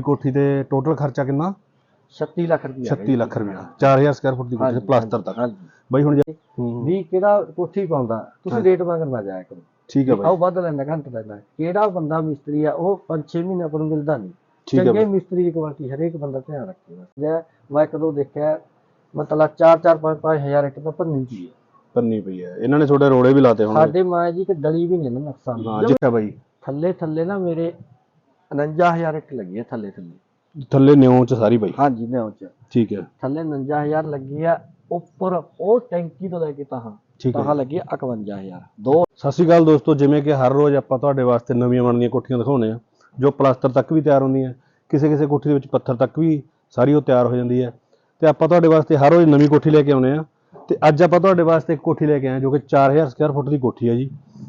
ਕੋਠੀ ਤੇ ਟੋਟਲ ਖਰਚਾ ਕਿੰਨਾ? 36 ਲੱਖ ਰੁਪਏ 36 ਲੱਖ ਰੁਪਇਆ। 4000 ਸਕੁਅਰ ਫੁੱਟ ਦੀ ਕੋਠੀ ਤੇ ਪਲਾਸਟਰ ਤੱਕ। ਬਾਈ ਹੁਣ ਜੇ- ਵੀ ਕਿਹੜਾ ਕੋਠੀ ਪਾਉਂਦਾ ਤੁਸੀਂ ਰੇਟ ਮੰਗਣ ਨਾ ਜਾਇਆ ਕਰੋ। ਠੀਕ ਹੈ ਆਓ ਬਾਈ। ਵੱਧ ਲੈਂਦਾ ਘੰਟ ਲੈਂਦਾ। ਕਿਹੜਾ ਬੰਦਾ ਮਿਸਤਰੀ ਆ ਉਹ 5-6 ਮਹੀਨੇ ਆਪਾਂ ਨੂੰ ਮਿਲਦਾ ਨਹੀਂ। ਚੰਗੇ ਮਿਸਤਰੀ ਦੀ ਕੁਆਲਿਟੀ ਹਰੇਕ ਬੰਦਾ ਧਿਆਨ ਰੱਖੇ ਜੇ ਮੈਂ ਕਦੋਂ ਦੇਖਿਆ ਮਤਲਬ 4-4 5-5 ਹਜ਼ਾਰ ਇੱਕ ਤਾਂ ਭੰਨੀ ਪਈ ਹੈ। ਪੰਨੀ ਪਈ ਹੈ। ਇਹਨਾਂ ਨੇ ਤੁਹਾਡੇ ਰੋੜੇ ਵੀ ਲਾਤੇ ਹੁਣ ਸਾਡੇ ਮਾਂ ਜੀ ਕਿ ਡਲੀ ਵੀ ਨਹੀਂ ਨਾ ਨੁਕਸਾਨ ਹਾਂ ਜਿੱਥੇ ਬਾਈ? ਥੱਲੇ ਥੱਲੇ ਨਾ ਮੇਰੇ 49000 ਇੱਕ ਲੱਗੀ ਹੈ ਥੱਲੇ ਥੱਲੇ। ਥੱਲੇ ਨਿਉ ਚ ਸਾਰੀ ਬਾਈ ਹਾਂਜੀ ਨਿਉ ਚ। ਠੀਕ ਹੈ। ਥੱਲੇ 49000 ਲੱਗੀ ਆ ਉੱਪਰ ਉਹ ਟੈਂਕੀ ਤੋਂ ਲੈ ਕੇ ਤਾਹਾਂ। ਠੀਕ ਹੈ। ਤਾਹਾਂ ਲੱਗੀ ਆ 51000 ਦੋ ਸਤਿ ਸ਼੍ਰੀ ਅਕਾਲ ਦੋਸਤੋ ਜਿਵੇਂ ਕਿ ਹਰ ਰੋਜ਼ ਆਪਾਂ ਤੁਹਾਡੇ ਵਾਸਤੇ ਨਵੀਆਂ ਬਣਦੀਆਂ ਕੋਠੀਆਂ ਦਿਖਾਉਂਦੇ ਆ ਜੋ ਪਲਾਸਟਰ ਤੱਕ ਵੀ ਤਿਆਰ ਹੁੰਦੀਆਂ ਕਿਸੇ ਕਿਸੇ ਕੋਠੀ ਦੇ ਵਿੱਚ ਪੱਥਰ ਤੱਕ ਵੀ ਸਾਰੀ ਉਹ ਤਿਆਰ ਹੋ ਜਾਂਦੀ ਹੈ। ਤੇ ਆਪਾਂ ਤੁਹਾਡੇ ਵਾਸਤੇ ਹਰ ਰੋਜ਼ ਨਵੀਂ ਕੋਠੀ ਲੈ ਕੇ ਆਉਂਦੇ ਆ ਤੇ ਅੱਜ ਆਪਾਂ ਤੁਹਾਡੇ ਵਾਸਤੇ ਇੱਕ ਕੋਠੀ ਲੈ ਕੇ ਆਏ ਹਾਂ ਜੋ ਕਿ 4000 ਸਕੁਅਰ ਫੁੱਟ ਦੀ ਕੋਠੀ ਹੈ ਜੀ।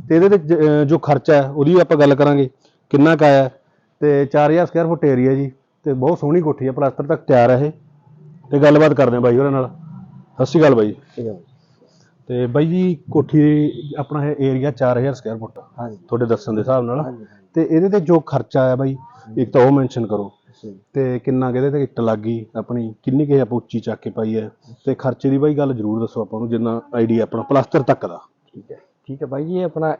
ਤੇ ਇਹਦੇ ਜ- ਜੋ ਖਰਚਾ ਹੈ ਉਹਦੀ ਆਪਾਂ ਗੱਲ ਕਰਾਂਗੇ ਕਿੰਨਾ ਕੁ ਆਇਆ ਹੈ ਤੇ 4000 ਸਕੁਅਰ ਫੁੱਟ ਏਰੀਆ ਜੀ ਤੇ ਬਹੁਤ ਸੋਹਣੀ ਕੋਠੀ ਹੈ ਪਲਾਸਟਰ ਤੱਕ ਤਿਆਰ ਹੈ ਇਹ। ਤੇ ਗੱਲਬਾਤ ਕਰਦੇ ਹਾਂ ਬਾਈ ਹੋਰਾਂ ਨਾਲ। ਸਤਿ ਸ਼੍ਰੀ ਅਕਾਲ ਬਾਈ। ਤੇ ਬਾਈ ਜੀ ਕੋਠੀ ਆਪਣਾ ਇਹ ਏਰੀਆ 4000 ਸਕੁਅਰ ਫੁੱਟ ਹਾਂਜੀ। ਤੁਹਾਡੇ ਦੱਸਣ ਦੇ ਹਿਸਾਬ ਨਾਲ। ਤੇ ਇਹਦੇ ਤੇ ਜੋ ਖਰਚਾ ਆਇਆ ਬਾਈ ਇੱਕ ਤਾਂ ਉਹ ਮੈਂਸ਼ਨ ਕਰੋ। ਤੇ ਕਿੰਨਾ ਕੁ ਇਹਦੇ ਤੇ ਇੱਟ ਲੱਗ ਗਈ ਆਪਣੀ ਕਿੰਨੀ ਕੁ ਆਪਾਂ ਉੱਚੀ ਚੱਕ ਕੇ ਪਾਈ ਹੈ। ਤੇ ਖਰਚੇ ਦੀ ਬਾਈ ਗੱਲ ਜ਼ਰੂਰ ਦੱਸੋ ਆਪਾਂ ਨੂੰ ਜਿੰਨਾ ਆਈਡੀਆ ਆਪਣਾ ਪਲਾਸਟਰ ਤੱਕ ਦਾ। ਠੀਕ ਹੈ। ਠੀਕ ਹੈ ਬਾਈ ਜੀ ਇਹ ਆਪਣਾ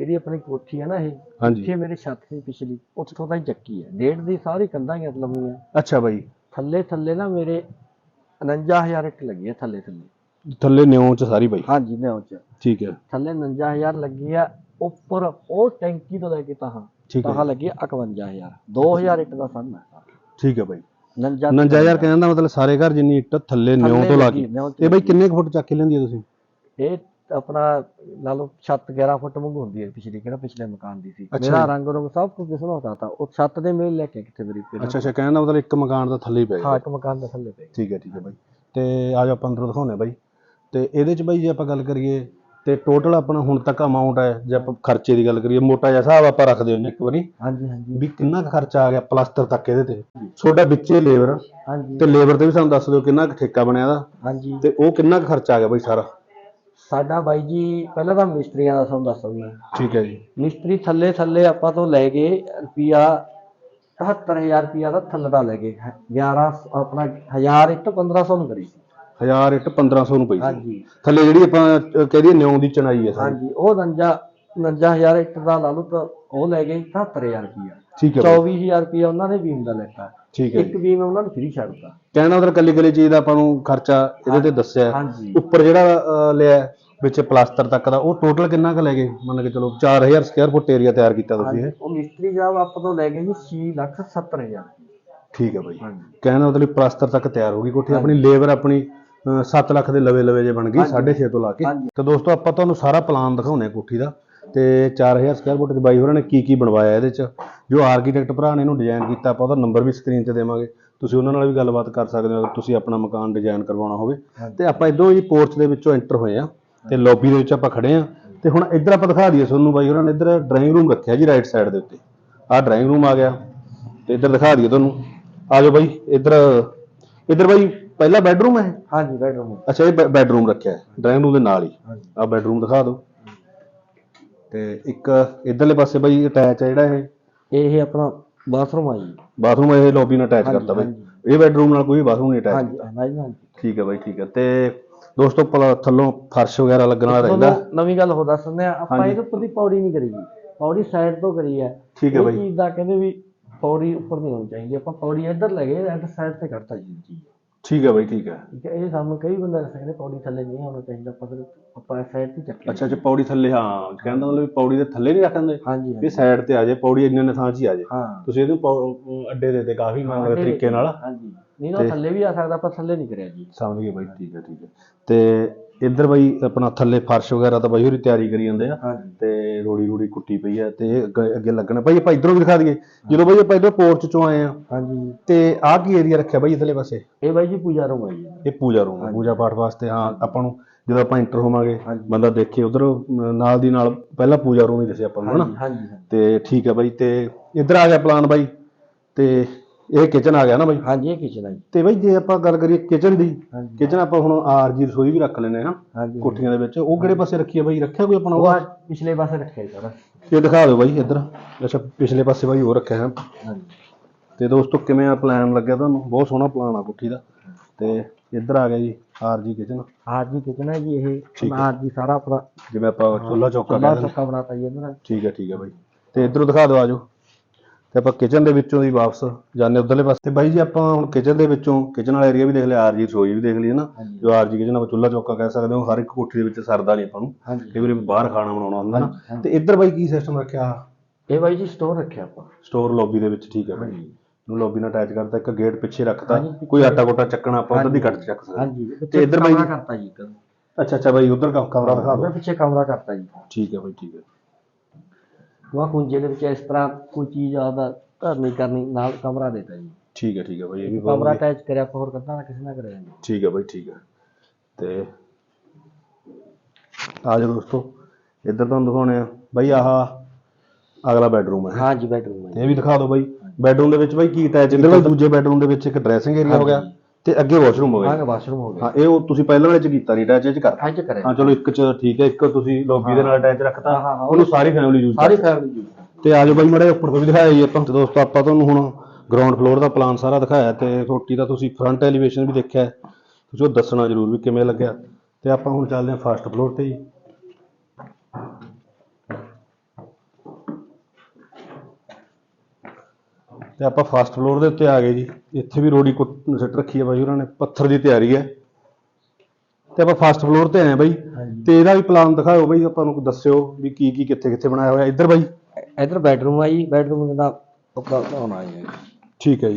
ਕਿਹੜੀ ਆਪਣੀ ਕੋਠੀ ਹੈ ਨਾ ਇਹ ਹਾਂਜੀ। ਇੱਥੇ ਮੇਰੇ ਛੱਤ ਦੀ ਪਿਛਲੀ ਉੱਥੋਂ ਤਾਂ ਚੱਕੀ ਹੈ। ਡੇਢ ਦੀ ਸਾਰੀ ਕੰਧਾਂ ਹੀ ਲੰਮੀਆਂ ਅੱਛਾ ਬਾਈ। ਥੱਲੇ ਥੱਲੇ ਨਾ ਮੇਰੇ 49000 ਇੱਕ ਲੱਗੀ ਹੈ ਥੱਲੇ ਥੱਲੇ ਥੱਲੇ ਨਿਉ ਚ ਸਾਰੀ ਬਾਈ? ਹਾਂਜੀ ਨਿਉ ਚ। ਠੀਕ ਹੈ। ਥੱਲੇ 49000 ਲੱਗੀ ਆ ਉੱਪਰ ਉਹ ਟੈਂਕੀ ਤੋਂ ਲੈ ਕੇ ਤਾਹਾਂ ਠੀਕ ਹੈ। ਤਾਹਾਂ ਲੱਗੀ ਆ 51000 2000 ਇੱਟ ਦਾ ਸੰਨ ਹੈ। ਠੀਕ ਹੈ ਬਾਈ। 49 99000 ਕਹਿੰਦਾ ਮਤਲਬ ਸਾਰੇ ਘਰ ਜਿੰਨੀ ਇੱਟ ਥੱਲੇ ਨਿਉ ਤੋਂ ਲਾ ਕੇ। ਤੋਂ ਇਹ ਬਾਈ ਕਿੰਨੇ ਕੁ ਫੁੱਟ ਚੱਕ ਕੇ ਲੈਂਦੀ ਹੈ ਤੁਸੀਂ? ਇਹ ਆਪਣਾ ਲਾ ਲਓ ਛੱਤ 11 ਫੁੱਟ ਵਾਂਗੂ ਹੁੰਦੀ ਹੈ ਪਿਛਲੀ ਕਿਹੜਾ ਪਿਛਲੇ ਮਕਾਨ ਦੀ ਸੀ। ਮੇਰਾ। ਰੰਗ ਰੰਗ ਸਭ ਕੁਝ ਦਿਸਣਾ ਹੁੰਦਾ ਤਾਂ ਉਹ ਛੱਤ ਦੇ ਮੇਲ ਲੈ ਕੇ ਕਿੱਥੇ ਮੇਰੀ ਅੱਛਾ ਅੱਛਾ ਕਹਿੰਦਾ ਮਤਲਬ ਇੱਕ ਮਕਾਨ ਦਾ ਥੱਲੇ ਪੈ ਗਿਆ। ਹਾਂ ਇੱਕ ਮਕਾਨ ਦੇ ਥੱਲੇ ਪਏ ਠੀਕ ਹੈ ਠੀਕ ਹੈ ਬਾਈ। ਤੇ ਆ ਜਾ ਆਪਾਂ ਅੰਦਰੋਂ ਦਿਖਾਉਂਦੇ ਹਾਂ ਬਾਈ। ਤੇ ਇਹਦੇ ਚ ਬਾਈ ਜੇ ਆਪਾਂ ਗੱਲ ਕਰੀਏ ਤੇ ਟੋਟਲ ਆਪਣਾ ਹੁਣ ਤੱਕ ਅਮਾਉਂਟ ਹੈ ਜੇ ਆਪਾਂ ਖਰਚੇ ਦੀ ਗੱਲ ਕਰੀਏ ਮੋਟਾ ਜਿਹਾ ਹਿਸਾਬ ਆਪਾਂ ਰੱਖਦੇ ਹੁੰਦੇ ਇੱਕ ਵਾਰੀ। ਹਾਂਜੀ ਹਾਂਜੀ। ਵੀ ਕਿੰਨਾ ਕੁ ਖਰਚਾ ਆ ਗਿਆ ਪਲਾਸਟਰ ਤੱਕ ਇਹਦੇ ਤੇ? ਤੁਹਾਡਾ ਵਿੱਚੇ ਲੇਬਰ ਹਾਂਜੀ। ਤੇ ਲੇਬਰ ਤੇ ਵੀ ਸਾਨੂੰ ਦੱਸ ਦਿਓ ਕਿੰਨਾ ਕੁ ਠੇਕਾ ਬਣਿਆ ਦਾ ਹਾਂਜੀ। ਤੇ ਉਹ ਕਿੰਨਾ ਕੁ ਖਰਚਾ ਆ ਗਿਆ ਬਾਈ ਸਾਰਾ? ਸਾਡਾ ਬਾਈ ਜੀ ਪਹਿਲਾਂ ਤਾਂ ਮਿਸਤਰੀਆਂ ਦਾ ਤੁਹਾਨੂੰ ਦੱਸ ਦਿੰਦਾ। ਠੀਕ ਹੈ ਜੀ। ਮਿਸਤਰੀ ਥੱਲੇ ਥੱਲੇ ਆਪਾਂ ਤੋਂ ਲੈ ਗਏ ਰੁਪਿਆ 77000 ਰੁਪਿਆ ਦਾ ਥੱਲੇ ਦਾ ਲੈ ਗਏ 11 ਆਪਣਾ 1000 ਇੱਟ 1500 ਨੂੰ ਕਰੀ। ਸੀ 1000 ਇੱਟ 1500 ਨੂੰ ਪਈ ਸੀ। ਹਾਂਜੀ। ਥੱਲੇ ਜਿਹੜੀ ਆਪਾਂ ਕਹਿ ਦਈਏ ਨਿਉਂ ਦੀ ਚਣਾਈ ਹੈ ਸਾਰੀ। ਹਾਂਜੀ ਉਹ 49 49000 ਇੱਟ ਦਾ ਲਾ ਲਓ ਤਾਂ ਉਹ ਲੈ ਗਏ 77000 ਰੁਪਿਆ ਠੀਕ ਹੈ ਬਾਈ, 24000 ਰੁਪਿਆ ਉਹਨਾਂ ਨੇ ਬੀਮ ਦਾ ਲੈਤਾ। ਠੀਕ ਹੈ। ਇੱਕ ਬੀਮ ਉਹਨਾਂ ਨੂੰ ਫ੍ਰੀ ਛੱਡਤਾ। ਕਹਿਣਾ ਮਤਲਬ ਕੱਲੀ ਕੱਲੀ ਚੀਜ਼ ਦਾ ਆਪਾਂ ਨੂੰ ਖਰਚਾ ਇਹਦੇ ਤੇ ਦੱਸਿਆ। ਉੱਪਰ ਜਿਹੜਾ ਲਿਆ ਵਿੱਚ ਪਲਾਸਟਰ ਤੱਕ ਦਾ ਉਹ ਟੋਟਲ ਕਿੰਨਾ ਕੁ ਲੈ ਗਏ? ਮੰਨ ਕੇ ਚਲੋ 4000 ਸਕੁਅਰ ਫੁੱਟ ਏਰੀਆ ਤਿਆਰ ਕੀਤਾ ਤੁਸੀਂ ਇਹ ਉਹ ਮਿਸਤਰੀ ਸਾਹਿਬ ਆਪਾਂ ਤੋਂ ਲੈ ਗਏ ਜੀ 6 ਲੱਖ 70000 ਠੀਕ ਹੈ ਬਾਈ। ਕਹਿਣ ਮਤਲਬ ਪਲਾਸਟਰ ਤੱਕ ਤਿਆਰ ਹੋ ਗਈ ਕੋਠੀ ਆਪਣੀ ਲੇਬਰ ਆਪਣੀ 7 ਲੱਖ ਦੇ ਲਵੇ ਲਵੇ ਜੇ ਬਣ ਗਈ 6.5 ਤੋਂ ਲਾ ਕੇ। ਤੇ ਦੋਸਤੋ ਆਪਾਂ ਤੁਹਾਨੂੰ ਸਾਰਾ ਪਲਾਨ ਦਿਖਾਉਂਦੇ ਹਾਂ ਕੋਠੀ ਦਾ। ਤੇ 4000 ਸਕੁਅਰ ਫੁੱਟ ਚ ਬਾਈ ਹੋਰਾਂ ਨੇ ਕੀ ਕੀ ਬਣਵਾਇਆ ਇਹਦੇ ਚ? ਜੋ ਆਰਕੀਟੈਕਟ ਭਰਾ ਨੇ ਇਹਨੂੰ ਡਿਜ਼ਾਈਨ ਕੀਤਾ ਆਪਾਂ ਉਹਦਾ ਨੰਬਰ ਵੀ ਸਕਰੀਨ ਤੇ ਦੇਵਾਂਗੇ। ਤੁਸੀਂ ਉਹਨਾਂ ਨਾਲ ਵੀ ਗੱਲਬਾਤ ਕਰ ਸਕਦੇ ਹੋ ਅਗਰ ਤੁਸੀਂ ਆਪਣਾ ਮਕਾਨ ਡਿਜ਼ਾਈਨ ਕਰਵਾਉਣਾ ਹੋਵੇ। ਤੇ ਆਪਾਂ ਇਦੋਂ ਹੀ ਪੋਰਚ ਦੇ ਵਿੱਚੋਂ ਐਂਟਰ ਹੋਏ ਆ ਤੇ ਲੌਬੀ ਦੇ ਵਿੱਚ ਆਪਾਂ ਖੜੇ ਆ। ਤੇ ਹੁਣ ਇੱਧਰ ਆਪਾਂ ਦਿਖਾ ਦਈਏ ਤੁਹਾਨੂੰ ਬਾਈ ਹੋਰਾਂ ਨੇ ਇੱਧਰ ਡਰਾਇੰਗ ਰੂਮ ਰੱਖਿਆ ਜੀ ਰਾਈਟ ਸਾਈਡ ਦੇ ਉੱਤੇ। ਆਹ ਡਰਾਇੰਗ ਰੂਮ ਆ ਗਿਆ। ਤੇ ਇੱਧਰ ਦਿਖਾ ਦਈਏ ਤੁਹਾਨੂੰ। ਆ ਜਾਓ ਬਾਈ ਇੱਧਰ ਇੱਧਰ ਬਾਈ ਪਹਿਲਾ ਬੈੱਡਰੂਮ ਹੈ? ਹਾਂਜੀ ਬੈਡਰੂਮ ਅੱਛਾ ਇਹ ਬੈੱਡਰੂਮ ਰੱਖਿਆ ਹੈ। ਡਰਾਇੰਗ ਰੂਮ ਦੇ ਨਾਲ ਹੀ। ਆਹ ਬੈੱਡਰੂਮ ਦਿਖਾ ਦਿਓ। ਤੇ ਇੱਕ ਇਧਰਲੇ ਪਾਸੇ ਬਾਈ ਅਟੈਚ ਹੈ ਜਿਹੜਾ ਇਹ। ਇਹ ਆਪਣਾ ਬਾਥਰੂਮ ਆ ਜੀ। ਬਾਥਰੂਮ ਇਹ ਲੌਬੀ ਨਾਲ ਅਟੈਚ ਹਾਂਜੀ, ਕਰਤਾ ਬਾਈ। ਹਾਂਜੀ। ਇਹ ਬੈੱਡਰੂਮ ਨਾਲ ਕੋਈ ਬਾਥਰੂਮ ਨਹੀਂ ਅਟੈਚ ਹਾਂਜੀ ਹਾਂਜੀ ਹਾਂਜੀ। ਠੀਕ ਹੈ ਬਾਈ ਠੀਕ ਹੈ ਤੇ ਦੋਸਤੋ ਪਲ- ਥੱਲੋਂ ਫਰਸ਼ ਵਗੈਰਾ ਲੱਗਣਾ ਰਹਿੰਦਾ। ਤੁਹਾਨੂੰ ਨਵੀਂ ਗੱਲ ਹੋ ਦੱਸਦੇ ਆ। ਆਪਾਂ ਹਾਂਜੀ। ਇਹਦੇ ਉੱਪਰ ਦੀ ਪੌੜੀ ਨਹੀਂ ਕਰੀ ਜੀ। ਪੌੜੀ ਸਾਈਡ ਤੋਂ ਕਰੀ ਹੈ ਠੀਕ ਹੈ ਇਹ ਬਾਈ। ਚੀਜ਼ ਦਾ ਕਹਿੰਦੇ ਵੀ ਪੌੜੀ ਉੱਪਰ ਨਹੀਂ ਹੋਣੀ ਚਾਹੀਦੀ। ਆਪਾਂ ਪੌੜੀ ਇੱਧਰ ਲੈ ਗਏ ਐਂਡ ਸਾਈਡ ਤੇ ਕੱਢਤਾ ਜੀ ਚੀਜ਼। ਠੀਕ ਹੈ ਬਾਈ ਠੀਕ ਹੈ। ਠੀਕ ਹੈ ਇਹ ਸਾਨੂੰ ਕਈ ਬੰਦੇ ਦੱਸਦੇ ਨੇ ਪੌੜੀ ਥੱਲੇ ਨਹੀਂ ਹੋਣਾ ਚਾਹੀਦਾ ਆਪਾਂ ਫਿਰ ਆਪਾਂ ਸਾਈਡ ਤੇ ਚੱਕ ਅੱਛਾ ਅੱਛਾ ਪੌੜੀ ਥੱਲੇ ਹਾਂ ਕਹਿੰਦਾ ਮਤਲਬ ਵੀ ਪੌੜੀ ਦੇ ਥੱਲੇ ਨਹੀਂ ਰੱਖਦੇ ਹਾਂਜੀ ਹਾਂਜੀ। ਸਾਈਡ ਤੇ ਆ ਜਾਏ ਪੌੜੀ ਇੰਨੇ ਨੇ ਥਾਂ 'ਚ ਹੀ ਆ ਜਾਏ। ਹਾਂ। ਤੁਸੀਂ ਇਹਨੂੰ ਪੌ- ਅੱਡੇ ਦੇ ਤੇ ਕਾਫੀ ਮੰਗ ਅੱਡੇ ਤਰੀਕੇ ਨਾਲ। ਹਾਂਜੀ। ਨਹੀਂ ਨਾ ਥੱਲੇ ਵੀ ਆ ਸਕਦਾ ਆਪਾਂ ਥੱਲੇ ਨਹੀਂ ਕਰਿਆ ਜੀ। ਸਮਝ ਗਏ ਬਾਈ ਠੀਕ ਹੈ ਠੀਕ ਹੈ। ਤੇ ਇੱਧਰ ਬਾਈ ਆਪਣਾ ਥੱਲੇ ਫਰਸ਼ ਵਗੈਰਾ ਤਾਂ ਬਾਈ ਹੋਰੀ ਤਿਆਰੀ ਕਰੀ ਜਾਂਦੇ ਆ। ਤੇ ਰੋੜੀ ਰੋੜੀ ਕੁੱਟੀ ਪਈ ਹੈ ਤੇ ਇਹ ਅੱਗੇ ਅੱਗੇ ਲੱਗਣਾ। ਭਾਈ ਆਪਾਂ ਇਧਰੋਂ ਵੀ ਦਿਖਾ ਦਈਏ। ਜਦੋਂ ਬਾਈ ਆਪਾਂ ਇਧਰ ਪੋਰਚ ਚੋਂ ਆਏ ਆ ਹਾਂਜੀ। ਤੇ ਆਹ ਕੀ ਏਰੀਆ ਰੱਖਿਆ ਬਾਈ ਇਧਰਲੇ ਪਾਸੇ? ਇਹ ਬਾਈ ਜੀ ਪੂਜਾ ਰੂਮ ਹੈ ਜੀ। ਇਹ ਪੂਜਾ ਰੂਮ ਹੈ ਪੂਜਾ ਪਾਠ ਵਾਸਤੇ ਹਾਂ ਆਪਾਂ ਨੂੰ ਜਦੋਂ ਆਪਾਂ ਇੰਟਰ ਹੋਵਾਂਗੇ। ਬੰਦਾ ਦੇਖੇ ਉਧਰ ਨਾਲ ਦੀ ਨਾਲ ਪਹਿਲਾਂ ਪੂਜਾ ਰੂਮ ਹੀ ਦਿਸੇ ਆਪਾਂ ਨੂੰ ਹਨਾ? ਹਾਂਜੀ। ਤੇ ਠੀਕ ਹੈ ਬਾਈ ਤੇ ਇੱਧਰ ਆ ਗਿਆ ਪਲਾਨ ਬਾਈ। ਤੇ ਇਹ ਕਿਚਨ ਆ ਗਿਆ ਨਾ ਬਾਈ? ਹਾਂਜੀ ਇਹ ਕਿਚਨ ਹੈ ਜੀ। ਤੇ ਬਾਈ ਜੇ ਆਪਾਂ ਗੱਲ ਕਰੀਏ ਕਿਚਨ ਦੀ ਹਾਂਜੀ। ਕਿਚਨ ਆਪਾਂ ਹੁਣ ਆਰਜੀ ਰਸੋਈ ਵੀ ਰੱਖ ਲੈਨੇ ਆ ਹਾਂਜੀ। ਕੋਠੀਆਂ ਦੇ ਵਿੱਚ। ਉਹ ਕਿਹੜੇ ਪਾਸੇ ਰੱਖੀ ਹੈ ਬਾਈ? ਰੱਖਿਆ ਕੋਈ ਆਪਣਾ ਉਹ? ਉਹ ਆ ਪਿਛਲੇ ਪਾਸੇ ਰੱਖਿਆ ਜੀ ਸਾਰਾ। ਇਹ ਦਿਖਾ ਦਿਓ ਬਾਈ ਇੱਧਰ। ਅੱਛਾ ਪਿਛਲੇ ਪਾਸੇ ਬਾਈ ਉਹ ਰੱਖਿਆ ਹੈ। ਹਾਂਜੀ। ਤੇ ਦੋਸਤੋ ਕਿਵੇਂ ਆ ਪਲਾਨ ਲੱਗਿਆ ਤੁਹਾਨੂੰ? ਬਹੁਤ ਸੋਹਣਾ ਪਲਾਨ ਆ ਕੋਠੀ ਦਾ। ਤੇ ਇੱਧਰ ਆ ਗਿਆ ਜੀ RG kitchen R G kitchen ਹੈ ਜੀ ਇਹ ਹੈ। ਆਰ ਜੀ ਸਾਰਾ ਆਪਣਾ। ਜਿਵੇਂ ਆਪਾਂ ਚੁੱਲਾ ਚੌਕਾ ਬਣਾਤਾ ਜੀ ਇਹਨਾਂ ਨੇ। ਠੀਕ ਹੈ ਠੀਕ ਹੈ ਬਾਈ। ਤੇ ਇਧਰੋਂ ਦਿਖਾ ਦਿਓ ਆਜੋ ਤੇ ਆਪਾਂ ਕਿਚਨ ਦੇ ਵਿੱਚੋਂ ਦੀ ਵਾਪਸ ਜਾਂਦੇ ਉਧਰਲੇ ਪਾਸੇ। ਬਾਈ ਜੀ ਆਪਾਂ ਹੁਣ ਕਿਚਨ ਦੇ ਵਿੱਚੋਂ ਕਿਚਨ ਵਾਲਾ ਏਰੀਆ ਵੀ ਦੇਖ ਲਿਆ ਆਰਜੀ ਰਸੋਈ ਵੀ ਦੇਖ ਲਈ ਹੈ ਨਾ। ਜੋ ਆਰਜੀ ਕਿਚਨ ਆਪਾਂ ਚੁੱਲਾ ਚੌਕਾ ਕਹਿ ਸਕਦੇ ਹਾਂ ਹਰ ਇੱਕ ਕੋਠੀ ਦੇ ਵਿੱਚ ਸਰਦਾ ਨਹੀਂ ਆਪਾਂ ਨੂੰ। ਕਈ ਵਾਰੀ ਬਾਹਰ ਖਾਣਾ ਬਣਾਉਣਾ ਹੁੰਦਾ ਨਾ। ਤੇ ਇੱਧਰ ਬਾਈ ਕੀ ਸਿਸਟਮ ਰੱਖਿਆ? ਇਹ ਬਾਈ ਜੀ ਸਟੋਰ ਰੱਖਿਆ ਆਪਾਂ। ਸਟੋਰ ਲੌਬੀ ਦੇ ਵਿੱਚ ਠੀਕ ਹੈ ਬਾਈ। ਨੂੰ ਲੌਬੀ ਨਾਲ ਅਟੈਚ ਕਰਤਾ ਇੱਕ ਗੇਟ ਪਿੱਛੇ ਰੱਖਤਾ। ਕੋਈ ਆਟਾ ਕੋਟਾ ਚੱਕਣਾ ਆਪਾਂ ਉਧਰ ਦੀ ਕੱਟ ਚੱਕ ਸਕਦੇ ਹਾਂਜੀ ਤੇ ਇੱਧਰ ਬਾਈ ਕਰਤਾ ਜੀ ਅੱਛਾ ਅੱਛਾ ਬਾਈ ਉਧਰ ਕਮਰਾ ਦਿਖਾ ਦਿਓ। ਪਿੱਛੇ ਕਮਰਾ ਕਰਤਾ ਜੀ। ਠੀਕ ਹੈ ਬਾਈ ਠੀਕ ਹੈ। ਉਹ ਕੁੰਜੇ ਦੇ ਵਿੱਚ ਇਸ ਤਰ੍ਹਾਂ ਕੋਈ ਚੀਜ਼ ਆਦਾ ਧਰਨੀ ਕਰਨੀ ਨਾਲ ਕਮਰਾ ਦੇਤਾ ਜੀ। ਠੀਕ ਹੈ ਠੀਕ ਹੈ ਬਾਈ ਇਹ ਵੀ ਬਹੁਤ ਕਮਰਾ ਵਧੀਆ। ਅਟੈਚ ਕਰਿਆ ਆਪਾਂ ਹੋਰ ਕੱਢਣਾ ਨਾ ਕਿਸੇ ਨਾਲ ਕਰਿਆ ਜੀ? ਠੀਕ ਹੈ ਬਾਈ ਠੀਕ ਹੈ। ਤੇ ਆ ਜਾਓ ਦੋਸਤੋ ਇੱਧਰ ਤੁਹਾਨੂੰ ਦਿਖਾਉਣੇ ਆ। ਬਾਈ ਆਹ ਅਗਲਾ ਬੈਡਰੂਮ ਹੈ। ਹਾਂ ਜੀ ਬੈਡਰੂਮ ਹੈ ਇਹ ਵੀ ਦਿਖਾ ਦਿਓ ਬਾਈ। ਬੈਡਰੂਮ ਦੇ ਵਿੱਚ ਬਾਈ ਕੀ ਅਟੈਚ ਇੱਧਰ ਬਾਈ ਦੂਜੇ ਬੈਡਰੂਮ ਦੇ ਵਿੱਚ ਇੱਕ ਡਰੈਸਿੰਗ ਏਰੀਆ ਹੋ ਗਿਆ। ਹਾਂਜੀ। ਤੇ ਅੱਗੇ ਵਾਸ਼ਰੂਮ ਹੋ ਹਾਂ ਗਿਆ ਵਾਸ਼ਰੂਮ ਹੋ ਗਿਆ ਹਾਂ ਇਹ ਉਹ ਤੁਸੀਂ ਪਹਿਲਾਂ ਵਾਲੇ ਚ ਕੀਤਾ ਨਹੀਂ ਅਟੈਚ ਇਹ ਚ ਕਰਤਾ ਅੱਜ ਕਰਿਆ। ਹਾਂ ਚਲੋ ਇੱਕ ਚ ਠੀਕ ਹੈ ਇੱਕ ਤੁਸੀਂ ਲੌਬੀ ਦੇ ਨਾਲ ਅਟੈਚ ਰੱਖਤਾ। ਹਾਂ, ਹਾਂ, ਹਾਂ, ਉਹਨੂੰ ਸਾਰੀ ਫੈਮਿਲੀ ਯੂਜ਼ ਸਾਰੀ ਫੈਮਿਲੀ ਜੀ ਤੇ ਆ ਜਾਓ ਬਾਈ ਮੜੇ ਉੱਪਰ ਤੋਂ ਵੀ ਦਿਖਾਇਆ ਜੀ ਆਪਾਂ। ਤੇ ਦੋਸਤੋ ਆਪਾਂ ਤੁਹਾਨੂੰ ਹੁਣ ਗਰਾਊਂਡ ਫਲੋਰ ਦਾ ਪਲਾਨ ਸਾਰਾ ਦਿਖਾਇਆ ਤੇ ਰੋਟੀ ਦਾ ਤੁਸੀਂ ਫਰੰਟ ਐਲੀਵੇਸ਼ਨ ਵੀ ਦੇਖਿਆ। ਹੈ। ਤੁਸੀਂ ਉਹ ਦੱਸਣਾ ਜ਼ਰੂਰ ਵੀ ਕਿਵੇਂ ਲੱਗਿਆ। ਤੇ ਆਪਾਂ ਹੁਣ ਚੱਲਦੇ ਹਾਂ ਫਸਟ ਫਲੋਰ ਤੇ ਜੀ। ਤੇ ਆਪਾਂ ਫਸਟ ਫਲੋਰ ਦੇ ਉੱਤੇ ਆ ਗਏ ਜੀ। ਇੱਥੇ ਵੀ ਰੋੜੀ ਸਿੱਟ ਰੱਖੀ ਹੈ ਬਾਈ ਉਹਨਾਂ ਨੇ ਪੱਥਰ ਦੀ ਤਿਆਰੀ ਹੈ ਤੇ ਆਪਾਂ ਫਸਟ ਫਲੋਰ ਤੇ ਆਏ ਹਾਂ ਬਾਈ। ਤੇ ਇਹਦਾ ਵੀ ਪਲਾਨ ਦਿਖਾਓ ਬਾਈ ਆਪਾਂ ਨੂੰ ਦੱਸਿਓ ਵੀ ਕੀ ਕੀ ਕਿੱਥੇ ਕਿੱਥੇ ਬਣਾਇਆ ਹੋਇਆ। ਇੱਧਰ ਬਾਈ। ਇਧਰ ਬੈਡਰੂਮ ਆ ਜੀ ਬੈਡਰੂਮ ਦਾ ਉੱਪਰ ਹੋਣਾ ਜੀ। ਠੀਕ ਹੈ ਜੀ।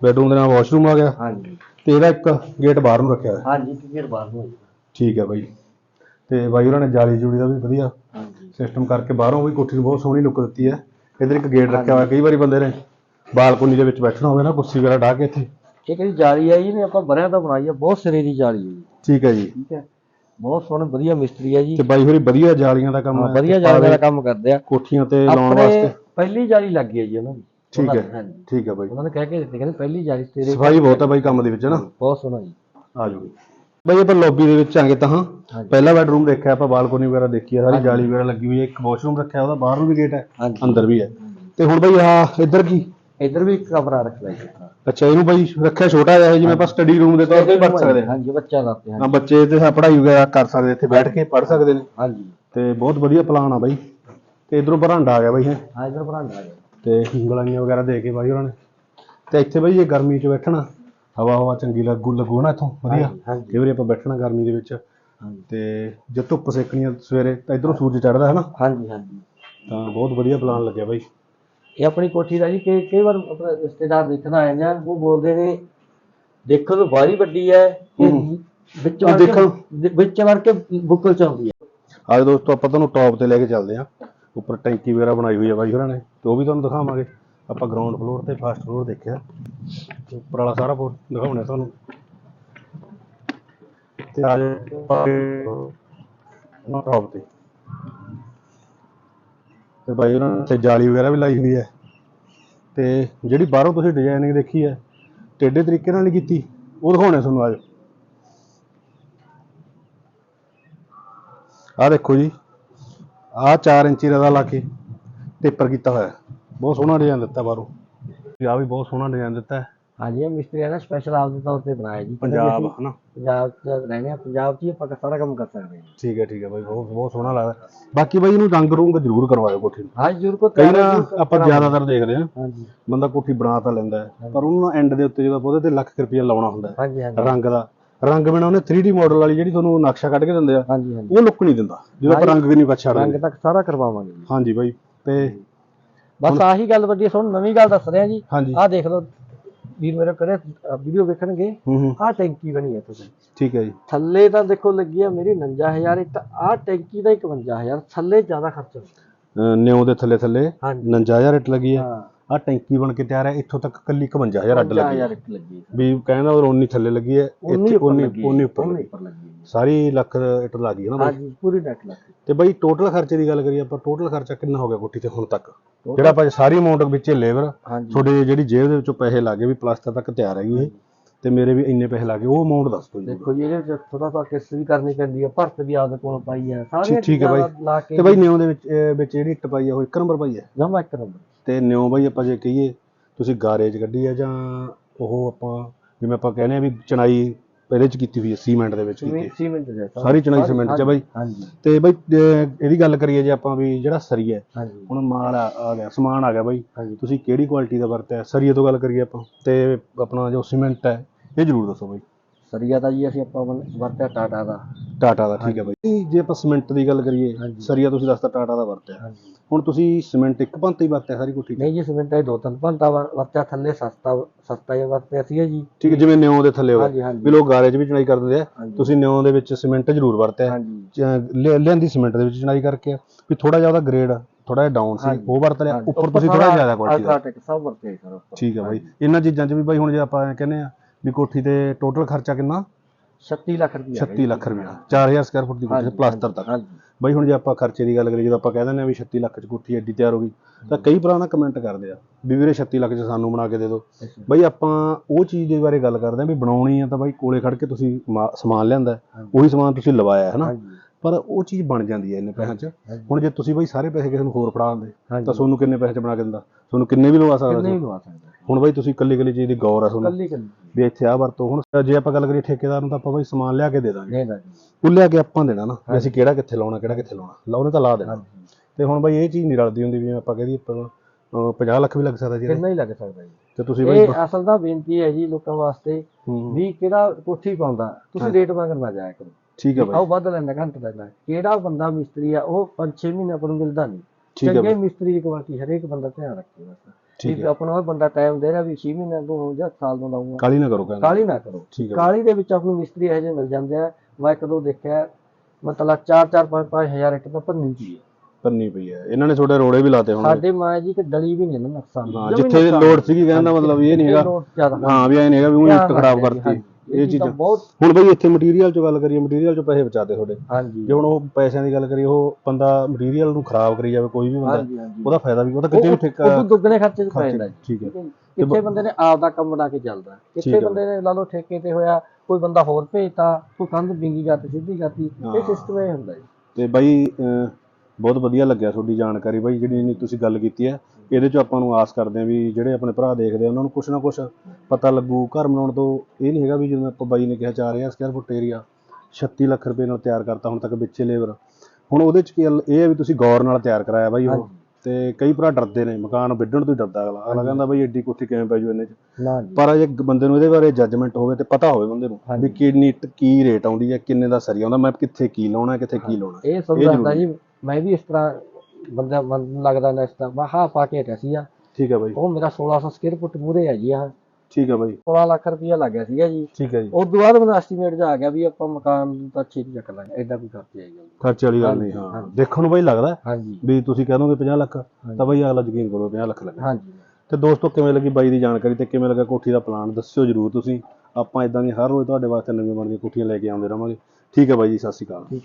ਬੈਡਰੂਮ ਦੇ ਨਾਲ ਵਾਸ਼ਰੂਮ ਆ ਗਿਆ। ਹਾਂਜੀ। ਤੇ ਇਹਦਾ ਇੱਕ ਗੇਟ ਬਾਹਰ ਨੂੰ ਰੱਖਿਆ ਹੋਇਆ। ਹਾਂਜੀ ਕਿਹਰ ਬਾਹਰ ਨੂੰ ਠੀਕ ਹੈ ਬਾਈ। ਤੇ ਬਾਈ ਉਹਨਾਂ ਨੇ ਜਾਲੀ ਜੂੜੀ ਦਾ ਵੀ ਵਧੀਆ ਹਾਂਜੀ। ਸਿਸਟਮ ਕਰਕੇ ਬਾਹਰੋਂ ਵੀ ਕੋਠੀ ਨੂੰ ਬਹੁਤ ਸੋਹਣੀ ਲੁੱਕ ਦਿੱਤੀ ਹੈ ਇਧਰ ਇੱਕ ਗੇਟ ਰੱਖਿਆ ਹੋਇਆ ਕਈ ਵਾਰੀ ਬੰਦੇ ਨੇ ਬਾਲਕੋਨੀ ਦੇ ਵਿੱਚ ਬੈਠਣਾ ਹੋਵੇ ਨਾ ਕੁਰਸੀ ਵਗੈਰਾ ਢਾ ਕੇ ਇੱਥੇ। ਇਹ ਕਿਹੜੀ ਜਾਲੀ ਹੈ ਜੀ ਨੇ ਆਪਾਂ ਬਰਿਆਂ ਤੋਂ ਬਣਾਈ ਹੈ ਬਹੁਤ ਸਿਰੇ ਦੀ ਜਾਲੀ ਹੈ ਜੀ। ਠੀਕ ਹੈ ਜੀ। ਠੀਕ ਹੈ। ਬਹੁਤ ਸੋਹਣੇ ਵਧੀਆ ਮਿਸਤਰੀ ਹੈ ਜੀ। ਤੇ ਬਾਈ ਹੋਰੀ ਵਧੀਆ ਜਾਲੀਆਂ ਦਾ ਕੰਮ ਹਾਂ, ਹੈ ਵਧੀਆ ਜਾਲੀ ਦਾ ਕੰਮ ਕਰਦੇ ਆ। ਕੋਠੀਆਂ ਤੇ ਲਾਉਣ ਵਾਸਤੇ। ਪਹਿਲੀ ਜਾਲੀ ਲੱਗੀ ਹੈ ਜੀ ਉਹਨਾਂ ਦੀ। ਠੀਕ ਹੈ ਠੀਕ ਹੈ ਬਾਈ। ਉਹਨਾਂ ਨੇ ਕਹਿ ਕੇ ਦਿੱਤੀ ਕਹਿੰਦੇ ਪਹਿਲੀ ਜਾਲੀ ਤੇਰੇ ਸਫ਼ਾਈ ਬਹੁਤ ਹੈ। ਬਾਈ ਕੰਮ ਦੇ ਵਿੱਚ ਨਾ? ਬਹੁਤ ਸੋਹਣਾ ਜੀ। ਆ ਜਾਓ ਬਾਈ। ਆਪਾਂ ਲੌਬੀ ਦੇ ਵਿੱਚ ਆਂਗੇ ਤਾਂ ਹਾਂ। ਪਹਿਲਾ ਬੈਡਰੂਮ ਦੇਖਿਆ ਆਪਾਂ ਬਾਲਕੋਨੀ ਵਗੈਰਾ ਦੇਖੀ ਹੈ ਸਾਰੀ ਜਾਲੀ ਵਗੈਰਾ ਲੱਗੀ ਹੋਈ ਹੈ। ਇੱਕ ਵਾਸ਼ਰੂਮ ਰੱਖਿਆ ਉਹਦਾ ਬਾਹਰ ਨੂੰ ਵੀ ਗੇਟ ਹੈ ਅੰਦਰ ਵੀ ਹੈ। ਤੇ ਹੁਣ ਬਾਈ ਆਹ ਇੱਧਰ ਕੀ? ਇਧਰ ਵੀ ਇੱਕ ਕਮਰਾ ਰੱਖ ਲਿਆ ਜੀ। ਅੱਛਾ ਇਹਨੂੰ ਬਾਈ ਰੱਖਿਆ ਛੋਟਾ ਜਿਹਾ ਜਿਵੇਂ ਆਪਾਂ ਸਟੱਡੀ ਰੂਮ ਦੇ ਤੌਰ ਤੇ ਵਰਤ ਸਕਦੇ ਹਾਂ। ਹਾਂਜੀ ਬੱਚਾ ਦੱਸਦੇ ਹਾਂ ਹਾਂ ਬੱਚੇ ਤੇ ਪੜ੍ਹਾਈ ਵਗੈਰਾ ਕਰ ਸਕਦੇ ਇੱਥੇ ਬੈਠ ਕੇ ਪੜ੍ਹ ਸਕਦੇ ਨੇ। ਹਾਂਜੀ। ਤੇ ਬਹੁਤ ਵਧੀਆ ਪਲਾਨ ਆ ਬਾਈ। ਤੇ ਇਧਰੋਂ ਬਰਾਂਡਾ ਆ ਗਿਆ ਬਾਈ ਹੈ। ਹਾਂ ਇਧਰ ਬਰਾਂਡਾ ਹੈ ਤੇ ਗਲਾਈਆਂ ਵਗੈਰਾ ਦੇ ਕੇ ਬਾਈ ਉਹਨਾਂ ਨੇ। ਤੇ ਇੱਥੇ ਬਾਈ ਇਹ ਗਰਮੀ 'ਚ ਬੈਠਣਾ ਹਵਾ ਹਵਾ ਚੰਗੀ ਲੱਗੂ ਲੱਗੂ ਨਾ ਇੱਥੋਂ ਵਧੀਆ। ਕਈ ਵਾਰੀ ਆਪਾਂ ਬੈਠਣਾ ਗਰਮੀ ਦੇ ਵਿੱਚ। ਤੇ ਜੇ ਧੁੱਪ ਸੇਕਣੀ ਆ ਸਵੇਰੇ ਤਾਂ ਇਧਰੋਂ ਸੂਰਜ ਚੜ੍ਹਦਾ ਹੈ ਨਾ? ਹਾਂਜੀ ਹਾਂਜੀ। ਤਾਂ ਬਹੁਤ ਵਧੀਆ ਪਲਾਨ ਲੱਗਿਆ ਬਾਈ। ਇਹ ਆਪਣੀ ਕੋਠੀ ਦਾ ਜੀ ਕਿ ਕਈ ਵਾਰ ਆਪਣੇ ਰਿਸ਼ਤੇਦਾਰ ਦੇਖਣ ਆ ਜਾਂਦੇ ਆ ਉਹ ਬੋਲਦੇ ਨੇ ਦੇਖੋ ਤਾਂ ਬਾਹਲੀ ਵੱਡੀ ਹੈ। ਵਿੱਚ ਵੜ ਕੇ ਦੇਖੋ। ਵਿੱਚ ਵੜ ਕੇ ਬੁੱਕਲ ਚ ਆਉਂਦੀ ਹੈ ਅੱਜ ਦੋਸਤੋ ਆਪਾਂ ਤੁਹਾਨੂੰ ਟੌਪ ਤੇ ਲੈ ਕੇ ਚੱਲਦੇ ਹਾਂ ਉੱਪਰ ਟੈਂਕੀ ਵਗੈਰਾ ਬਣਾਈ ਹੋਈ ਹੈ ਬਾਈ ਹੋਰਾਂ ਨੇ ਤੇ ਉਹ ਵੀ ਤੁਹਾਨੂੰ ਦਿਖਾਵਾਂਗੇ ਆਪਾਂ ਗਰਾਊਂਡ ਫਲੋਰ ਤੇ ਫਸਟ ਫਲੋਰ ਦੇਖਿਆ ਤੇ ਉੱਪਰ ਵਾਲਾ ਸਾਰਾ ਫਲੋਰ ਦਿਖਾਉਣਾ ਤੁਹਾਨੂੰ ਤੇ ਆ ਟੌਪ ਤੇ ਤੇ ਭਾਈ ਉਹਨਾਂ ਨੇ ਤੇ ਜਾਲੀ ਵਗੈਰਾ ਵੀ ਲਾਈ ਹੋਈ ਹੈ। ਤੇ ਜਿਹੜੀ ਬਾਹਰੋਂ ਤੁਸੀਂ ਡਿਜ਼ਾਈਨਿੰਗ ਦੇਖੀ ਹੈ ਟੇਢੇ ਤਰੀਕੇ ਨਾਲ ਨਹੀਂ ਕੀਤੀ, ਉਹ ਦਿਖਾਉਣੇ ਤੁਹਾਨੂੰ ਆਜੋ। ਆਹ ਦੇਖੋ ਜੀ, ਆਹ 4 ਇੰਚੀ ਰਦਾ ਲਾ ਕੇ ਟੇਪਰ ਕੀਤਾ ਹੋਇਆ ਬਹੁਤ ਸੋਹਣਾ ਡਿਜ਼ਾਈਨ ਦਿੱਤਾ ਬਾਹਰੋਂ। ਆਹ ਵੀ ਬਹੁਤ ਸੋਹਣਾ ਡਿਜ਼ਾਈਨ ਦਿੱਤਾ ਹਾਂਜੀ ਇਹ ਮਿਸਤਰੀ ਨੇ ਸਪੈਸ਼ਲ ਆਪ ਦੇ ਤੌਰ ਤੇ ਬਣਾਇਆ ਜੀ। ਪੰਜਾਬ ਅਸੀਂ ਹਨਾ? ਪੰਜਾਬ ਚ ਰਹਿੰਦੇ ਆ ਪੰਜਾਬ ਚ ਹੀ ਆਪਾਂ ਸਾਰਾ ਕੰਮ ਕਰ ਸਕਦੇ ਹਾਂ। ਠੀਕ ਹੈ ਠੀਕ ਹੈ ਬਾਈ ਬਹੁਤ ਬਹੁਤ ਸੋਹਣਾ ਲੱਗਦਾ। ਬਾਕੀ ਬਾਈ ਇਹਨੂੰ ਰੰਗ ਰੂੰਗ ਜ਼ਰੂਰ ਕਰਵਾਇਓ ਕੋਠੀ ਨੂੰ। ਹਾਂ ਜਰੂਰ ਕੋ ਕਈ ਨਾ ਆਪਾਂ ਜ਼ਿਆਦਾਤਰ ਦੇਖਦੇ ਹਾਂ। ਹਾਂਜੀ। ਬੰਦਾ ਕੋਠੀ ਬਣਾ ਤਾਂ ਲੈਂਦਾ ਹੈ ਪਰ ਉਹਨੂੰ ਐਂਡ ਦੇ ਉੱਤੇ ਜਦੋਂ ਉਹਦੇ ਤੇ ਲੱਖ ਕੁ ਰੁਪਈਆ ਲਾਉਣਾ ਹੁੰਦਾ ਹੈ ਹਾਂਜੀ ਹਾਂਜੀ। ਰੰਗ ਦਾ। ਰੰਗ ਬਿਨਾ ਉਹਨੇ 3D ਮਾਡਲ ਵਾਲੀ ਜਿਹੜੀ ਤੁਹਾਨੂੰ ਨਕਸ਼ਾ ਕੱਢ ਕੇ ਦਿੰਦੇ ਆ ਹਾਂਜੀ ਹਾਂਜੀ। ਉਹ ਲੁੱਕ ਨਹੀਂ ਦਿੰਦਾ। ਜਦੋਂ ਆਪਾਂ ਰੰਗ ਨਹੀਂ ਪਛਾੜ ਰੰਗ ਤੱਕ ਸਾਰਾ ਕਰਵਾਵਾਂਗੇ ਜੀ। ਹਾਂਜੀ ਬਾਈ ਤੇ ਬਸ ਆਹੀ ਗੱਲ ਵੱਡੀ ਤੁਹਾਨੂੰ ਨਵੀਂ ਗੱਲ ਦੱਸ ਰਿਹਾ ਜੀ। ਹਾਂਜੀ। ਆਹ ਦੇਖ ਲਓ ਵੀਰ ਮੇਰੇ ਕਰੇ ਵੀਡੀਓ ਵੇਖਣਗੇ। ਆਹ ਟੈਂਕੀ ਬਣੀ ਹੈ ਤੁਸੀਂ ਠੀਕ ਹੈ ਜੀ। ਥੱਲੇ ਤਾਂ ਦੇਖੋ ਲੱਗੀ ਆ ਮੇਰੀ 59000 ਇੱਕ ਆਹ ਟੈਂਕੀ ਦਾ 51000 ਥੱਲੇ ਜ਼ਿਆਦਾ ਖਰਚ ਹੁੰਦਾ ਨਿਉ ਦੇ ਥੱਲੇ ਥੱਲੇ ਹਾਂਜੀ 59000 ਇੱਟ ਲੱਗੀ ਹਾਂ। ਆ ਟੈਂਕੀ ਬਣ ਕੇ ਤਿਆਰ ਹੈ ਇੱਥੋਂ ਤੱਕ ਕੱਲੀ 51000 ਅੱਡ ਲੱਗੀ ਹੈ। 51000 ਇੱਕ ਲੱਗੀ ਵੀ ਕਹਿੰਦਾ ਉਹ 19 ਥੱਲੇ ਲੱਗੀ ਹੈ ਉਨੀ ਇੱਥੇ ਉੱਪਰ 19 ਲੱਗੀ 19 ਉੱਪਰ ਉਨੀ ਲੱਗੀ। ਉੱਪਰ ਲੱਗੀ ਹੈ। ਸਾਰੀ ਲੱਖ ਇੱਟ ਲੱਗੀ ਹੈ ਨਾ ਬਾਈ ਹਾਂਜੀ ਪੂਰੀ ਨੈਟ ਲੱਗ ਤੇ ਬਾਈ ਟੋਟਲ ਖਰਚੇ ਦੀ ਗੱਲ ਕਰੀਏ ਆਪਾਂ ਟੋਟਲ ਖਰਚਾ ਕਿੰਨਾ ਹੋ ਗਿਆ ਕੋਠੀ ਤੇ ਹੁਣ ਤੱਕ? ਜਿਹੜਾ ਆਪਾਂ ਸਾਰੀ ਅਮਾਉਂਟ ਵਿੱਚ ਲੇਬਰ ਹਾਂਜੀ। ਤੁਹਾਡੇ ਜਿਹੜੀ ਜੇਬ ਦੇ ਵਿੱਚੋਂ ਪੈਸੇ ਲੱਗੇ ਵੀ ਪਲਸਤਰ ਤੱਕ ਤਿਆਰ ਹੈਗੀ ਇਹ ਤੇ ਮੇਰੇ ਵੀ ਇੰਨੇ ਪੈਸੇ ਲੱਗੇ ਉਹ ਅਮਾਉਂਟ ਦੱਸ ਦਿਓ ਜੀ। ਦੇਖੋ ਜੀ ਇਹਦੇ ਵਿੱਚ ਥੋੜਾ ਸਾ ਕਿਸ਼ਤ ਵੀ ਕਰਨੀ ਪੈਂਦੀ ਹੈ ਭਰਤ ਵੀ ਆਪਦੇ ਕੋਲ ਪਾਈ ਹੈ ਸਾਰੀਆਂ ਠੀਕ ਹੈ ਬਾਈ। ਲਾ ਕੇ ਤੇ ਬਾਈ ਨਿਉ ਦੇ ਵਿੱਚ ਅਹ ਵਿੱਚ ਜਿਹੜੀ ਇੱਟ ਪਾਈ ਆ ਉਹ ਇੱਕ ਨੰਬਰ ਪਾਈ ਹੈ? ਜਮਾ ਇੱਕ ਨੰਬਰ। ਤੇ ਨਿਉ ਬਾਈ ਆਪਾਂ ਜੇ ਕਹੀਏ ਤੁਸੀਂ ਗਾਰੇਜ ਕੱਢੀ ਆ ਜਾਂ ਉਹ ਆਪਾਂ ਜਿਵੇਂ ਆਪਾਂ ਕਹਿੰਦੇ ਆ ਵੀ ਚਣਾਈ ਇਹਦੇ ਚ ਕੀਤੀ ਹੋਈ ਹੈ ਸੀਮੈਂਟ ਦੇ ਵਿੱਚ ਕੀਤੀ। ਸੀਮੈਂਟ ਜੈਸਾ ਸਾਰੀ ਚਣਾਈ ਸੀਮੈਂਟ ਚ ਆ ਬਾਈ। ਹਾਂਜੀ। ਤੇ ਬਾਈ ਅਹ ਇਹਦੀ ਗੱਲ ਕਰੀਏ ਜੇ ਆਪਾਂ ਵੀ ਜਿਹੜਾ ਸਰੀਆ ਹੈ, ਹਾਂਜੀ। ਹੁਣ ਮਾਲ ਆ ਆ ਗਿਆ ਸਮਾਨ ਆ ਗਿਆ ਬਾਈ। ਹਾਂਜੀ। ਤੁਸੀਂ ਕਿਹੜੀ ਕੁਆਲਿਟੀ ਦਾ ਵਰਤਿਆ? ਸਰੀਏ ਤੋਂ ਗੱਲ ਕਰੀਏ ਆਪਾਂ। ਤੇ ਆਪਣਾ ਜੋ ਸੀਮੈਂਟ ਹੈ ਇਹ ਜ਼ਰੂਰ ਦੱਸੋ ਬਾਈ। ਸਰੀਆ ਦਾ ਜੀ ਅਸੀਂ ਆਪਾਂ ਵਰਤਿਆ ਟਾਟਾ ਦਾ। ਟਾਟਾ ਦਾ ਠੀਕ ਹੈ ਬਾਈ। ਜੇ ਆਪਾਂ ਸੀਮੈਂਟ ਦੀ ਗੱਲ ਕਰੀਏ ਹਾਂਜੀ। ਸਰੀਆ ਤੁਸੀਂ ਦੱਸਤਾ ਟਾਟਾ ਦਾ ਵਰਤਿਆ। ਹਾਂਜੀ। ਹੁਣ ਤੁਸੀਂ ਸੀਮੈਂਟ ਇੱਕ ਭੰਤ ਹੀ ਵਰਤਿਆ ਸਾਰੀ ਕੋਠੀ 'ਚ? ਨਹੀਂ ਜੀ ਸੀਮੈਂਟ ਇਹ ਦੋ ਤਿੰਨ ਭੰਤਾ ਵਰ- ਵਰਤਿਆ ਥੱਲੇ ਸਸਤਾ ਸਸਤਾ ਜਿਹਾ ਵਰਤਿਆ ਸੀ ਜੀ। ਠੀਕ ਹੈ ਜਿਵੇਂ ਨਿਉਂ ਦੇ ਥੱਲੇ ਹੋਏ ਹਾਂਜੀ ਵੀ ਹਾਂਜੀ ਲੋਕ ਗਾਰੇ 'ਚ ਵੀ ਚਣਾਈ ਕਰ ਦਿੰਦੇ ਆ। ਹਾਂਜੀ। ਤੁਸੀਂ ਨਿਉਂ ਦੇ ਵਿੱਚ ਸੀਮੈਂਟ ਜ਼ਰੂਰ ਵਰਤਿਆ। ਹਾਂਜੀ। ਚ- ਲਿਆਂਦੀ ਸੀਮੈਂਟ ਦੇ ਵਿੱਚ ਚਣਾਈ ਕਰਕੇ। ਵੀ ਥੋੜਾ ਜਿਹਾ ਉਹਦਾ ਗ੍ਰੇਡ ਥੋੜਾ ਜਿਹਾ ਡਾਊਨ ਸੀ ਹਾਂਜੀ। ਉਹ ਵਰਤ ਲਿਆ। ਹਾਂਜੀ। ਉੱਪਰ ਤੁਸੀਂ ਥੋੜਾ ਜ਼ਿਆਦਾ ਕੁਆਲਿਟੀ ਦਾ। ਅਲਟਰਾਟੈਕ ਸਭ ਵਰਤਿਆ ਜੀ ਸਰ ਉੱਪਰ। ਠੀਕ ਹੈ ਬਾਈ। ਇਹਨਾਂ ਚੀਜ਼ਾਂ 'ਚ ਵੀ ਬਾਈ ਹੁਣ ਜੇ ਆਪਾਂ ਐਂ ਕਹਿੰਦੇ ਆ ਵੀ ਕੋਠੀ ਤੇ ਟੋਟਲ ਖਰਚਾ ਕਿੰਨਾ? 36 ਲੱਖ ਰੁਪਏ 36 ਲੱਖ ਰੁਪਇਆ। 4000 ਸਕੁਅਰ ਫੁੱਟ ਦੀ ਕੋਠੀ ਪਲਾਸਟਰ ਤੱਕ। ਬਾਈ ਹੁਣ ਜੇ ਆਪਾਂ ਖਰਚੇ ਦੀ ਗੱਲ ਕਰੀਏ ਜਦੋਂ ਆਪਾਂ ਕਹਿ ਦਿੰਦੇ ਆ ਵੀ 36 ਲੱਖ 'ਚ ਕੋਠੀ ਐਡੀ ਤਿਆਰ ਹੋ ਗਈ ਤਾਂ ਕਈ ਭਰਾ ਨਾ ਕਮੈਂਟ ਕਰਦੇ ਆ ਵੀ ਵੀਰੇ 36 ਲੱਖ 'ਚ ਸਾਨੂੰ ਬਣਾ ਕੇ ਦੇ ਦਿਓ। ਬਾਈ ਆਪਾਂ ਉਹ ਚੀਜ਼ ਦੇ ਬਾਰੇ ਗੱਲ ਕਰਦੇ ਆ ਵੀ ਬਣਾਉਣੀ ਆ ਤਾਂ ਬਾਈ ਕੋਲੇ ਖੜ ਕੇ ਤੁਸੀਂ ਸਮਾਨ ਲਿਆਂਦਾ। ਉਹੀ ਸਮਾਨ ਤੁਸੀਂ ਲਵਾਇਆ ਹੈ ਨਾ। ਪਰ ਉਹ ਚੀਜ਼ ਬਣ ਜਾਂਦੀ ਹੈ ਇੰਨੇ ਪੈਸਿਆਂ 'ਚ। ਹੁਣ ਜੇ ਤੁਸੀਂ ਬਾਈ ਸਾਰੇ ਪੈਸੇ ਕਿਸੇ ਨੂੰ ਹੋਰ ਫੜਾ ਦਿੰਦੇ ਤਾਂ ਤੁਹਾਨੂੰ ਕਿੰਨੇ ਪੈਸੇ 'ਚ ਬਣਾ ਕੇ ਦਿੰਦਾ? ਤੁਹਾਨੂੰ ਕਿੰਨੇ ਵੀ ਲਵਾ ਸਕਦਾ ਸੀ ਹੀ ਲਵਾ ਸਕਦਾ। ਹੁਣ ਬਾਈ ਤੁਸੀਂ ਕੱਲੀ ਕੱਲੀ ਚੀਜ਼ ਦੀ ਗੌਰ ਆ ਤੁਹਾਨੂੰ ਵੀ ਇੱਥੇ ਆ ਵਰਤੋ ਹੁਣ ਜੇ ਆਪਾਂ ਗੱਲ ਕਰੀਏ ਠੇਕੇਦਾਰ ਨੂੰ ਤਾਂ ਆਪਾਂ ਬਾਈ ਸਮਾਨ ਲਿਆ ਕੇ ਦੇ ਦਾਂਗੇ। ਉਹ ਲਿਆ ਕੇ ਆਪਾਂ ਦੇਣਾ ਨਾ ਅਸੀਂ ਕਿਹੜਾ ਕਿੱਥੇ ਲਾਉਣਾ ਕਿਹੜਾ ਕਿੱਥੇ ਲਾਉਣਾ। ਲਾਉਣੇ ਤਾਂ ਲਾ ਦੇਣਾ। ਤੇ ਹੁਣ ਬਾਈ ਇਹ ਚੀਜ਼ ਨਹੀਂ ਰਲਦੀ ਹੁੰਦੀ ਵੀ ਆਪਾਂ ਕਹਦੀ 50 ਲੱਖ ਵੀ ਲੱਗ ਸਕਦਾ ਜੀ। ਕਿੰਨਾ ਹੀ ਲੱਗ ਸਕਦਾ ਜੀ। ਤੇ ਤੁਸੀਂ ਬਾਈ ਇਹ ਅਸਲ ਦਾ ਬੇਨਤੀ ਹੈ ਜੀ ਲੋਕਾਂ ਵਾਸਤੇ ਹੂੰ, ਵੀ ਕਿਹੜਾ ਕੋਠੀ ਪਾਉਂਦਾ ਤੁਸੀਂ ਰੇਟ ਮੰਗਣ ਨਾ ਜਾਇਆ ਕਰੋ। ਠੀਕ ਹੈ ਬਾਈ। ਆਓ ਵੱਧ ਲੈਂਦਾ ਘੰਟੇ ਦਾ ਲੈਂਦਾ। ਕਿਹੜਾ ਬੰਦਾ ਮਿਸਤਰੀ ਆ ਉਹ 5-6 ਮਹੀਨੇ ਆਪਾਂ ਨੂੰ ਮਿਲਦਾ ਨਹੀਂ। ਠੀਕ ਹੈ ਚੰਗੇ ਮਿਸਤਰੀ ਦੀ ਕੁਆਲਿਟੀ ਹਰੇਕ ਬੰਦਾ ਧਿਆਨ ਰੱਖੇ ਬਸ। ਠੀਕ ਹੈ। ਆਪਣਾ ਉਹ ਬੰਦਾ ਟਾਈਮ ਦੇ ਰਿਹਾ ਵੀ 6 ਮਹੀਨੇ ਤੋਂ ਹੋ ਜਾਂ ਸਾਲ ਤੋਂ ਲਾਉਂਗਾ ਕਾਲੀ ਨਾ ਕਰੋ ਕਹਿੰਦਾ। ਕਾਲੀ ਨਾ ਕਰੋ। ਠੀਕ ਹੈ ਕਾਲੀ ਦੇ ਵਿੱਚ ਆਪ ਨੂੰ ਮਿਸਤਰੀ ਇਹੋ ਜਿਹੇ ਮਿਲ ਜਾਂਦੇ ਆ। ਮੈਂ ਇੱਕ ਦੋ ਦੇਖਿਆ ਮਤਲਬ 4-4 5-5 ਹਜ਼ਾਰ ਇੱਕ ਤਾਂ ਭੰਨੀ ਪਈ ਹੈ। ਪੰਨੀ ਪਈ ਹੈ। ਇਹਨਾਂ ਨੇ ਤੁਹਾਡੇ ਰੋੜੇ ਵੀ ਲਾਤੇ ਹੋਣਗੇ। ਸਾਡੇ ਮਾਂ ਜੀ ਕਿ ਡਲੀ ਵੀ ਨਹੀਂ ਨਾ ਨੁਕਸਾਨ। ਹਾਂ ਜਿੱਥੇ ਲੋਡ ਸੀਗੀ ਕਹਿੰਦਾ ਮਤਲਬ ਇਹ ਨਹੀਂ ਹੈਗਾ। ਹਾਂ ਵੀ ਐ ਨਹੀਂ ਹੈਗਾ ਵੀ ਉਹ ਇੱਟ ਖਰਾਬ ਜੀ, ਕਰਤੀ। ਇਹ ਚੀਜ਼ਾਂ। ਬਹੁਤ ਹੁਣ ਬਈ ਇੱਥੇ ਮਟੀਰੀਅਲ ਚੋਂ ਗੱਲ ਕਰੀਏ ਮਟੀਰੀਅਲ ਚੋਂ ਪੈਸੇ ਬਚਾਤੇ ਤੁਹਾਡੇ। ਹਾਂਜੀ। ਜੇ ਹੁਣ ਉਹ ਪੈਸਿਆਂ ਦੀ ਗੱਲ ਕਰੀਏ ਉਹ ਬੰਦਾ ਮਟੀਰੀਅਲ ਨੂੰ ਖਰਾਬ ਕਰੀ ਜਾਵੇ ਕੋਈ ਵੀ ਬੰਦਾ ਹਾਂਜੀ ਉਹਦਾ ਫਾਇਦਾ ਵੀ ਉਹਦਾ ਕਿਤੇ ਵੀ ਠੇਕਾ ਉਹ ਦੁੱਗਣੇ ਖਰਚੇ ਚ ਪੈ ਜਾਂਦਾ। ਠੀਕ ਹੈ। ਕਿੱਥੇ ਬੰਦੇ ਨੇ ਆਪ ਦਾ ਕੰਮ ਬਣਾ ਕੇ ਚੱਲਦਾ। ਕਿੱਥੇ ਬੰਦੇ ਨੇ ਲਾ ਲਓ ਠੇਕੇ ਤੇ ਹੋਇਆ ਕੋਈ ਬੰਦਾ ਹੋਰ ਭੇਜਤਾ ਕੋਈ ਕੰਧ ਬਿੰਗੀ ਕਰਤੀ ਸਿੱਧੀ ਕਰਤੀ ਇਹ ਸਿਸਟਮ ਇਹ ਹੁੰਦਾ ਜੀ। ਤੇ ਬਾਈ ਅਹ, ਬਹੁਤ ਵਧੀਆ ਲੱਗਿਆ ਤੁਹਾਡੀ ਜਾਣਕਾਰੀ ਬਾਈ ਜਿਹੜੀ ਇੰਨੀ ਤੁਸੀਂ ਗੱਲ ਕੀਤੀ ਹੈ। ਇਹਦੇ ਚ ਆਪਾਂ ਨੂੰ ਆਸ ਕਰਦੇ ਹਾਂ ਵੀ ਜਿਹੜੇ ਆਪਣੇ ਭਰਾ ਦੇਖਦੇ ਆ ਉਹਨਾਂ ਨੂੰ ਕੁਛ ਨਾ ਕੁਛ ਪਤਾ ਲੱਗੂ। ਘਰ ਬਣਾਉਣ ਤੋਂ ਇਹ ਨਹੀਂ ਹੈਗਾ ਵੀ ਜਿਵੇਂ ਆਪਾਂ ਬਾਈ ਨੇ ਕਿਹਾ 4000 ਸਕੁਅਰ ਫੁੱਟ ਏਰੀਆ 36 ਲੱਖ ਰੁਪਏ ਨਾਲ ਤਿਆਰ ਕਰਤਾ ਹੁਣ ਤੱਕ ਵਿੱਚੇ ਲੇਬਰ ਹੁਣ ਉਹਦੇ ਚ ਕੀ ਗੱਲ- ਇਹ ਹੈ ਵੀ ਤੁਸੀਂ ਗੌਰ ਨਾਲ ਤਿਆਰ ਕਰਾਇਆ ਬਾਈ ਉਹ। ਤੇ ਕਈ ਭਰਾ ਡਰਦੇ ਨੇ ਮਕਾਨ ਵਿੱਢਣ ਤੋਂ ਹੀ ਡਰਦਾ ਅਗਲਾ। ਅਗਲਾ ਕਹਿੰਦਾ ਬਾਈ ਐਡੀ ਕੋਠੀ ਕਿਵੇਂ ਪੈ ਜੂ ਇੰਨੇ ਚ? ਪਰ ਜੇ ਬੰਦੇ ਨੂੰ ਇਹਦੇ ਬਾਰੇ ਜੱਜਮੈਂਟ ਹੋਵੇ ਤੇ ਪਤਾ ਹੋਵੇ ਬੰਦੇ ਨੂੰ ਵੀ ਕਿੰਨੀ ਕੀ ਰੇਟ ਆਉਂਦੀ ਹੈ ਕਿੰਨੇ ਦਾ ਸਰੀ ਆਉਂਦਾ ਮੈਂ ਕਿੱਥੇ ਕੀ ਲਾਉਣਾ ਕਿੱਥੇ ਕੀ ਲਾਉਣਾ। ਇਹ ਸਮਝਦਾ ਜੀ ਮੈਂ ਵੀ ਇਸ ਤਰ੍ਹਾਂ ਬੰਦਾ ਮੈਨੂੰ ਲੱਗਦਾ ਨਾ ਇਸ ਤਰ੍ਹਾਂ। ਮੈਂ ਹਾਂ ਪਾ ਕੇ ਹਟਿਆ ਸੀ ਆ ਠੀਕ ਹੈ ਬਾਈ। ਉਹ ਮੇਰਾ 1600 ਸਕੁਅਰ ਫੁੱਟ ਮੂਰੇ ਹੈ ਜੀ ਆ ਠੀਕ ਹੈ ਬਾਈ। 16 ਲੱਖ ਰੁਪਇਆ ਲੱਗਿਆ ਸੀਗਾ ਜੀ। ਠੀਕ ਹੈ ਜੀ। ਉਸ ਤੋਂ ਬਾਅਦ ਮੈਨੂੰ ਐਸਟੀਮੇਟ ਜਾ ਆ ਗਿਆ ਵੀ ਆਪਾਂ ਮਕਾਨ ਤਾਂ ਛੇਤੀ ਚੱਕ ਲਾਂਗੇ। ਐਡਾ ਵੀ ਖਰਚੇ ਆਈ ਜਾਊਗਾ ਖਰਚੇ ਵਾਲੀ ਗੱਲ ਨਹੀਂ ਹਾਂ। ਦੇਖਣ ਨੂੰ ਬਾਈ ਲੱਗਦਾ। ਹਾਂਜੀ। ਵੀ ਤੁਸੀਂ ਕਹਿ ਦੋਗੇ 50 ਲੱਖ ਤਾਂ ਬਾਈ ਅਗਲਾ ਯਕੀਨ ਕਰੋ 50 ਲੱਖ ਲੱਗੇ ਹਾਂਜੀ। ਤੇ ਦੋਸਤੋ ਕਿਵੇਂ ਲੱਗੀ ਬਾਈ ਦੀ ਜਾਣਕਾਰੀ ਤੇ ਕਿਵੇਂ ਲੱਗਾ ਕੋਠੀ ਦਾ ਪਲਾਨ ਦੱਸਿਓ ਜਰੂਰ ਤੁਸੀਂ। ਆਪਾਂ ਇਦਾਂ ਦੀ ਹਰ ਰੋਜ਼ ਤੁਹਾਡੇ ਵਾਸਤੇ ਨਵੀਆਂ ਬਣਦੀਆਂ ਕੋਠੀਆਂ ਲੈ ਕੇ ਆਉਂਦੇ ਰਵਾਂਗੇ। ਠੀਕ ਹੈ ਬਾਈ ਜੀ ਸਤਿ ਸ਼੍ਰੀ ਅਕਾਲ।